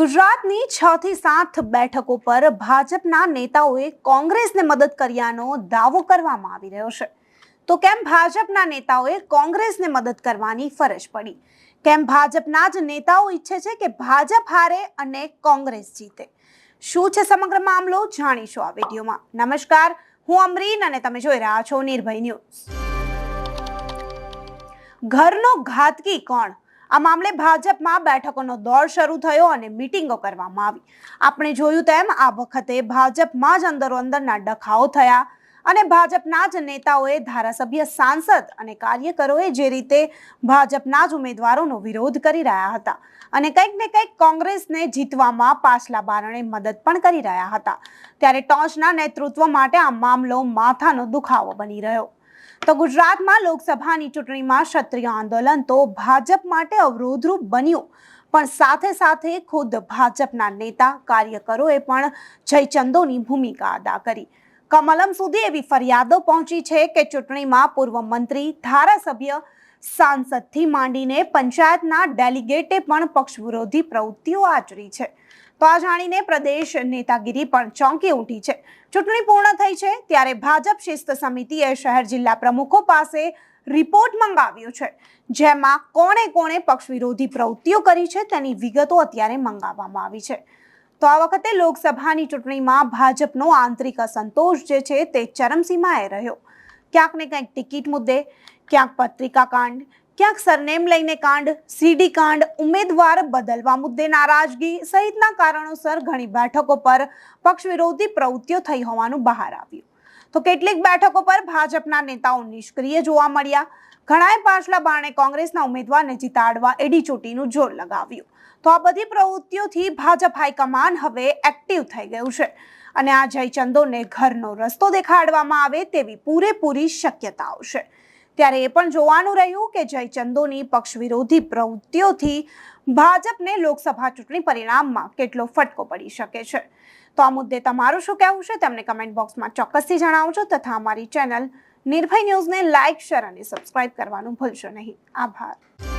છ થી સાત બેઠકો પર ભાજપના નેતાઓએ કોંગ્રેસને મદદ કર્યાનો દાવો કરવામાં આવી રહ્યો છે. તો કેમ ભાજપના નેતાઓએ કોંગ્રેસને મદદ કરવાની ફરજ પડી? કેમ ભાજપના જ નેતાઓ ઈચ્છે છે કે ભાજપ હારે અને કોંગ્રેસ જીતે? શું છે સમગ્ર મામલો? જાણીશું આ વિડીયોમાં. નમસ્કાર, હું અમરીન અને તમે જોઈ રહ્યા છો નિર્ભય ન્યૂઝ. ઘરનો ઘાતકી કોણ? આ મામલે ભાજપમાં બેઠકોનો દોર શરૂ થયો અને મિટિંગો કરવામાં આવી. આપણે જોયું તેમ આ વખતે ભાજપમાં જ અંદરો અંદરના ડખાઓ થયા અને ભાજપના જ નેતાઓએ ધારાસભ્ય, સાંસદ અને કાર્યકરોએ જે રીતે ભાજપના જ ઉમેદવારોનો વિરોધ કરી રહ્યા હતા અને કંઈક ને કંઈક કોંગ્રેસને જીતવામાં પાછલા બારણે મદદ પણ કરી રહ્યા હતા. ત્યારે ટોચના નેતૃત્વ માટે આ મામલો માથાનો દુખાવો બની રહ્યો. તો ગુજરાતમાં લોકસભાની ચૂંટણીમાં ક્ષત્રિય આંદોલન તો ભાજપ માટે અવરોધરૂપ બન્યું. પણ સાથે સાથે ખુદ ભાજપના નેતા, કાર્યકરોએ પણ જયચંદોની ભૂમિકા અદા કરી. કમલમ સુધી એવી ફરિયાદો પહોંચી છે કે ચૂંટણીમાં પૂર્વ મંત્રી, ધારાસભ્ય, સાંસદથી માંડીને પંચાયતના ડેલિગેટે પણ પક્ષ વિરોધી પ્રવૃત્તિઓ આચરી છે. તો આ જાણીને પ્રદેશ નેતાગીરી પણ ચોંકી ઉઠી છે. ચૂંટણી પૂર્ણ થઈ છે ત્યારે ભાજપ શિસ્ત સમિતિએ શહેર જિલ્લા પ્રમુખો પાસે રિપોર્ટ મંગાવ્યો છે. જેમાં કોણે કોણે પક્ષ વિરોધી પ્રવૃત્તિઓ કરી છે તેની વિગતો અત્યારે મંગાવવામાં આવી છે. તો આ વખતે લોકસભાની ચૂંટણીમાં ભાજપનો આંતરિક અસંતોષ જે છે તે ચરમસીમાએ રહ્યો. ક્યાંક ને ક્યાંક ટિકિટ મુદ્દે, ક્યાંક પત્રિકા કાંડ ક્યાંક સરનેમ લઈને કાંડ, સીડી કાંડ, ઉમેદવાર બદલવા મુદ્દે નારાજગી સહિતના કારણોસર ઘણી બેઠકો પર પક્ષ વિરોધી પ્રવૃત્તિઓ થઈ હોવાનું બહાર આવ્યું. તો કેટલીક બેઠકો પર ભાજપના નેતાઓ નિષ્ક્રિય જોવા મળ્યા. ઘણાએ પાછલા બારણે કોંગ્રેસના ઉમેદવારને જીતાડવા એડી ચોટીનું જોર લગાવ્યું. તો આ બધી પ્રવૃત્તિઓથી ભાજપ હાઈકમાન હવે એક્ટિવ થઈ ગયું છે અને આ જયચંદોને ઘરનો રસ્તો દેખાડવામાં આવે તેવી પૂરેપૂરી શક્યતાઓ છે. ત્યારે એ પણ જોવાનું રહ્યું કે જયચંદોની પક્ષ વિરોધી પ્રવૃત્તિઓથી ભાજપને લોકસભા ચૂંટણી પરિણામમાં કેટલો ફટકો પડી શકે છે. તો આ મુદ્દે તમારું શું કહેવું છે? તેમને કમેન્ટ બોક્સમાં ચોક્કસથી જણાવજો તથા અમારી ચેનલ નિર્ભય ન્યૂઝને લાઇક શેર અને સબસ્ક્રાઇબ કરવાનું ભૂલશો નહીં. આભાર.